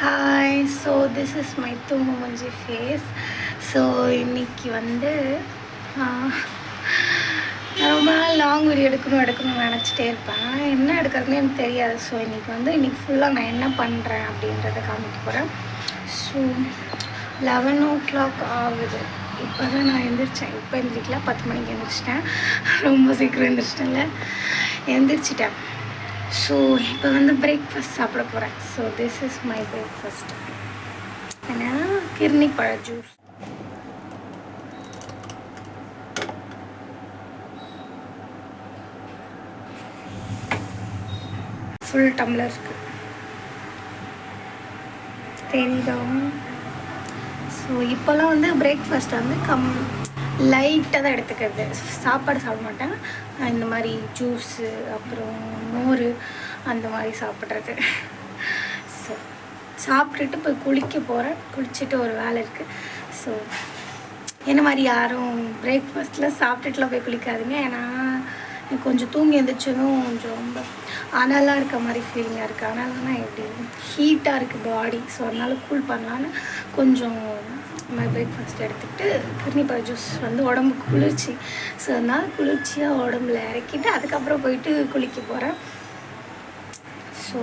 Hi so this is my தூங்கு மூஞ்சி face so இன்னைக்கு வந்து நான் ரொம்ப நாள் லாங் வீடியோ எடுக்கணும் எடுக்கணும்னு நினச்சிட்டே இருப்பேன். என்ன எடுக்கிறதுனே எனக்கு தெரியாது. ஸோ இன்றைக்கி வந்து இன்றைக்கி ஃபுல்லாக நான் என்ன பண்ணுறேன் அப்படின்றத காமிக்க போகிறேன் ஸோ லெவன் ஓ கிளாக் ஆகுது. இப்போ தான் நான் எந்திரிச்சேன். இப்போ எந்திரிக்கல. பத்து மணிக்கு எந்திரிச்சிட்டேன். ரொம்ப சீக்கிரம் எந்திரிச்சிட்டேன்ல. எந்திரிச்சிட்டேன். ஸோ இப்போ வந்து பிரேக்ஃபாஸ்ட் சாப்பிட போகிறேன் so this is my breakfast ஏன்னா கிர்னி பழ ஜூஸ் ஃபுல் டம்ளர் இருக்கு. தெரியுதா? ஸோ இப்போல்லாம் வந்து பிரேக்ஃபாஸ்ட் வந்து கம் லைட்டாக தான் எடுத்துக்கிறது. சாப்பாடு சாப்பிட மாட்டேன். இந்த மாதிரி ஜூஸு அப்புறம் மோர் அந்த மாதிரி சாப்பிட்றது. ஸோ சாப்பிட்டுட்டு போய் குளிக்க போகிறேன் குளிச்சுட்டு ஒரு வேலை இருக்குது ஸோ என்ன மாதிரி யாரும் பிரேக்ஃபாஸ்ட்டில் சாப்பிட்டுட்டுலாம் போய் குளிக்காதுங்க. ஏன்னா கொஞ்சம் தூங்கி எழுந்திரிச்சதும் கொஞ்சம் ரொம்ப அனலாக இருக்க மாதிரி ஃபீலிங்காக இருக்குது அனல்னா எப்படி? ஹீட்டாக இருக்குது பாடி ஸோ அதனால் கூல் பண்ணலான்னு கொஞ்சம் மை பிரேக்ஃபாஸ்ட் எடுத்துக்கிட்டு கிருணிப்பா ஜூஸ் வந்து உடம்புக்கு குளிர்ச்சி. ஸோ அதனால் குளிர்ச்சியாக உடம்புல இறக்கிட்டு அதுக்கப்புறம் போயிட்டு குளிக்க போகிறேன் ஸோ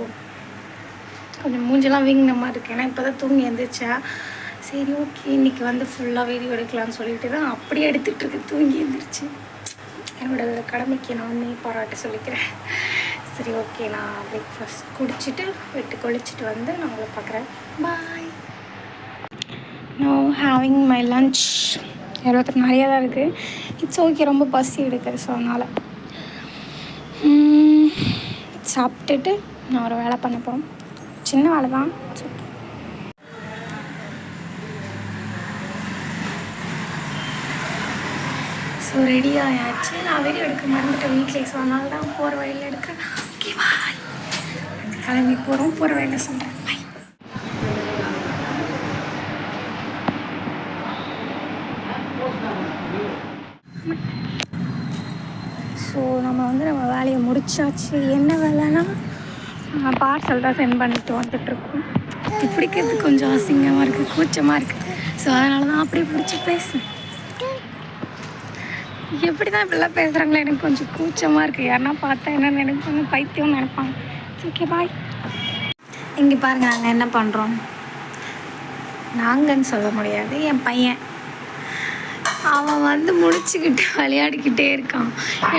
கொஞ்சம் மூஞ்செல்லாம் வீங்கின மாதிரி இருக்கு. ஏன்னா இப்போ தான் தூங்கி எழுந்திரிச்சேன் சரி ஓகே இன்றைக்கி வந்து ஃபுல்லாக வீடியோ எடுக்கலாம்னு சொல்லிட்டு தான் அப்படியே எடுத்துகிட்ருக்கு தூங்கி எழுந்திரிச்சு என்னோட கடமைக்கு நான் வந்து பாராட்ட சொல்லிக்கிறேன். சரி ஓகே நான் பிரேக்ஃபாஸ்ட் குடிச்சிட்டு போயிட்டு குளிச்சுட்டு வந்து நான் உங்களை பார்க்குறேன். பாய் ஹேவிங் மை லன்ச் இருபத்தெட்டு நிறைய தான் இருக்குது இட்ஸ் ஓகே ரொம்ப பசி எடுக்குது ஸோ அதனால். சாப்பிட்டுட்டு நான் ஒரு வேலை பண்ண போகிறோம் சின்ன வேலை தான். ஸோ ரெடி ஆயாச்சு. நான் வீடியோ எடுக்க மறந்துட்டேன் வீட்லேயே ஸோ அதனால தான் போகிற வழியில் எடுக்கிறேன் ஓகே பாய் கிளம்பி போகிறோம் போகிற வழியில் சொல்கிறேன் பாய் ஸோ நம்ம வந்து நம்ம வேலையை முடிச்சாச்சு. என்ன வேலைன்னா பார்சல் தான் சென்ட் பண்ணிட்டு வந்துட்டுருக்கோம். பிடிக்கிறது கொஞ்சம் அசிங்கமாக இருக்குது கூச்சமாக இருக்குது ஸோ அதனால தான் அப்படியே பிடிச்சி பேசுனேன். எப்படி தான் இப்படிலாம் பேசுகிறாங்களே எனக்கு கொஞ்சம் கூச்சமாக இருக்குது யாருன்னா பார்த்தா என்ன நினைப்பாங்க பைத்தியம்னு நினைப்பாங்க. ஓகே பாய் இங்கே பாருங்கள் நாங்கள் என்ன பண்ணுறோம் நாங்கன்னு சொல்ல முடியாது என் பையன். அவன் வந்து முடிச்சுக்கிட்டு விளையாடிக்கிட்டே இருக்கான்.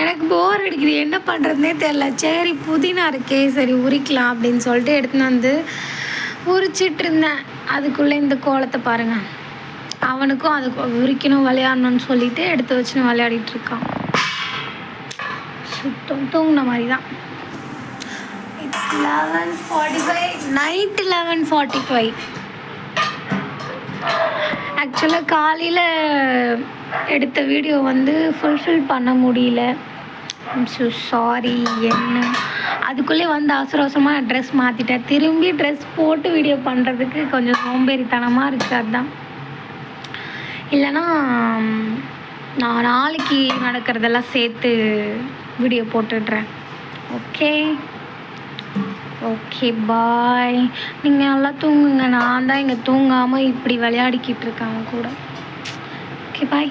எனக்கு போர் அடிக்குது. என்ன பண்ணுறதுனே தெரில சரி புதினா இருக்கே. சரி உரிக்கலாம் அப்படின்னு சொல்லிட்டு எடுத்துன்னு வந்து உரிச்சிட்டு இருந்தேன். அதுக்குள்ளே இந்த கோலத்தை பாருங்கள் அவனுக்கும் அது உரிக்கணும் விளையாடணும்னு சொல்லிட்டு எடுத்து வச்சுன்னு விளையாடிட்டு இருக்கான். சுத்தம் தூங்கின மாதிரி தான் eleven forty five night eleven forty five ஆக்சுவலாக காலையில் எடுத்த வீடியோ வந்து ஃபுல்ஃபில் பண்ண முடியல. ஸோ சாரி என்ன? அதுக்குள்ளே வந்து அவசர அவசரமாக ட்ரெஸ் மாற்றிட்டேன் திரும்பி ட்ரெஸ் போட்டு வீடியோ பண்ணுறதுக்கு கொஞ்சம் சோம்பேறித்தனமாக இருக்குது அதுதான் இல்லைன்னா நான் நாளைக்கு நடக்கிறதெல்லாம் சேர்த்து வீடியோ போட்டுடுறேன். ஓகே ஓகே பாய் நீங்கள் நல்லா தூங்குங்க. நான் தான் இங்கே தூங்காமல் இப்படி விளையாடிக்கிட்டு இருக்கேன் கூட. Okay bye